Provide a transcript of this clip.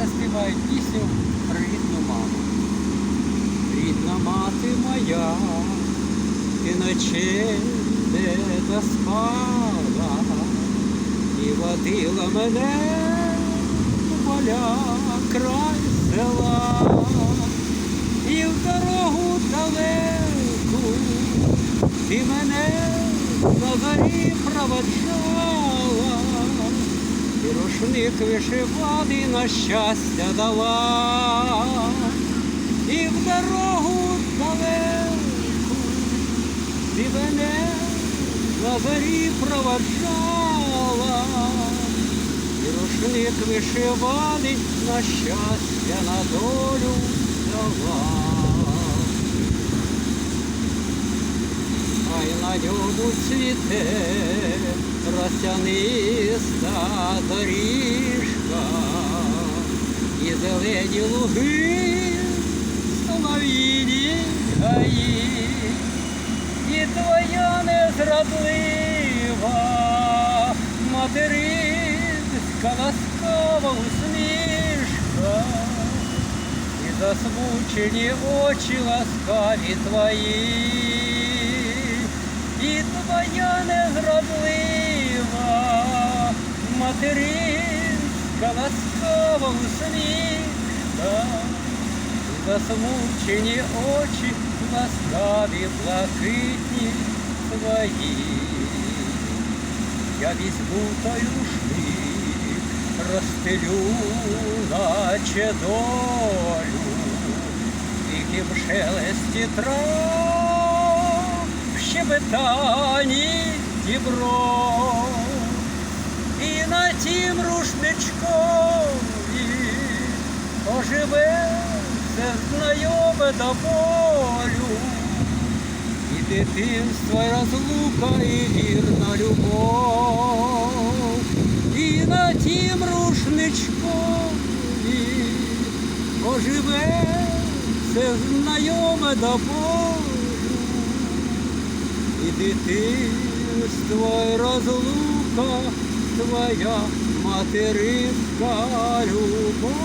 заспівають пісню про рідну маму. Рідна мати моя, ти ночей не доспала і водила мене у поля край села, і в дорогу далеку ти мене на зорі проводжала, і рушник вишиваний на щастя дала, і в дорогу далеку ти мене на зорі проводжала, і рушник вишиваний на щастя на долю дала. Хай на ньому цвіте росяниста доріжка і зелені луги, солов'їні гаї, і твоя незрадлива материнська ласкава усмішка і засмучені очі ласкаві твої, і твоя незрадлива материнська ласкава усмішка, і засмучені очі ласкаві блакитні твої. Я візьму той рушник, розстелю, наче долю, тільки в шелесті трав, в щебетанні дібро, тім рушничкові оживе все знайоме до болю. І дитинство, і розлука, і вірна любов, і на тім рушничкові оживе все знайоме до болю. І дитинство, і розлука, твоя материнська любов.